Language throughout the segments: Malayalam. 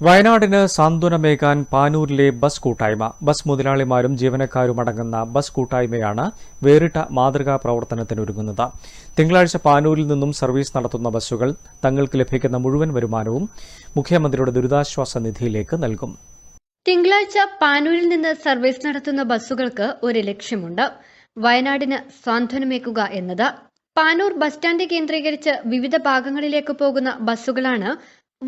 വയനാടിന് സാന്ത്വനമേകാൻ പാനൂരിലെ ബസ് കൂട്ടായ്മ. ബസ് മുതലാളിമാരും ജീവനക്കാരും അടങ്ങുന്ന ബസ് കൂട്ടായ്മയാണ് വേറിട്ട മാതൃകാ പ്രവർത്തനത്തിനൊരുങ്ങുന്നത്. തിങ്കളാഴ്ച പാനൂരിൽ നിന്നും സർവീസ് നടത്തുന്ന ബസ്സുകൾ തങ്ങൾക്ക് ലഭിക്കുന്ന മുഴുവൻ വരുമാനവും മുഖ്യമന്ത്രിയുടെ ദുരിതാശ്വാസ നിധിയിലേക്ക് നൽകും. തിങ്കളാഴ്ച പാനൂരിൽ നിന്ന് സർവീസ് നടത്തുന്ന ബസ്സുകൾക്ക് ഒരു ലക്ഷ്യമുണ്ട്. വയനാടിന് സാന്ത്വനമേക്കുക എന്നത്. പാനൂർ ബസ് സ്റ്റാൻഡ് കേന്ദ്രീകരിച്ച് വിവിധ ഭാഗങ്ങളിലേക്ക് പോകുന്ന ബസ്സുകളാണ്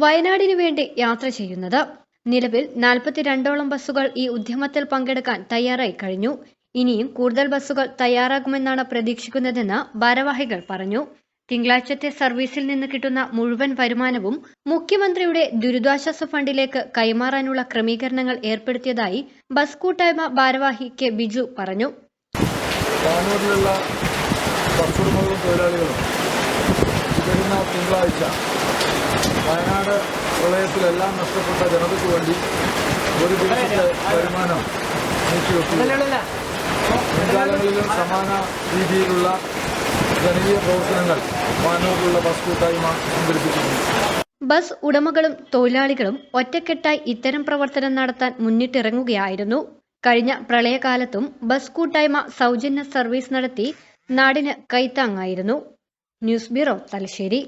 വയനാടിനു വേണ്ടി യാത്ര ചെയ്യുന്നത്. നിലവിൽ നാൽപ്പത്തിരണ്ടോളം ബസ്സുകൾ ഈ ഉദ്യമത്തിൽ പങ്കെടുക്കാൻ തയ്യാറായി കഴിഞ്ഞു. ഇനിയും കൂടുതൽ ബസ്സുകൾ തയ്യാറാകുമെന്നാണ് പ്രതീക്ഷിക്കുന്നതെന്ന് ഭാരവാഹികൾ പറഞ്ഞു. തിങ്കളാഴ്ചത്തെ സർവീസിൽ നിന്ന് കിട്ടുന്ന മുഴുവൻ വരുമാനവും മുഖ്യമന്ത്രിയുടെ ദുരിതാശ്വാസ ഫണ്ടിലേക്ക് കൈമാറാനുള്ള ക്രമീകരണങ്ങൾ ഏർപ്പെടുത്തിയതായി ബസ് കൂട്ടായ്മ ഭാരവാഹി കെ ബിജു പറഞ്ഞു. തിങ്കളാഴ്ച വയനാട് പ്രളയത്തിലെല്ലാം നഷ്ടപ്പെട്ട ജനതയ്ക്ക് വേണ്ടി ഒരു ദിവസത്തെ വരുമാനം മുൻകാലങ്ങളിലും സമാന രീതിയിലുള്ള ജനകീയ പ്രവർത്തനങ്ങൾ വയനാട്ടിലുള്ള ബസ് കൂട്ടായ്മ സംഘടിപ്പിച്ചിട്ടുണ്ട്. ബസ് ഉടമകളും തൊഴിലാളികളും ഒറ്റക്കെട്ടായി ഇത്തരം പ്രവർത്തനം നടത്താൻ മുന്നിട്ടിറങ്ങുകയായിരുന്നു. കഴിഞ്ഞ പ്രളയകാലത്തും ബസ് കൂട്ടായ്മ സൗജന്യ സർവീസ് നടത്തി നാടിന് കൈത്താങ്ങായിരുന്നു. News bureau Thalassery.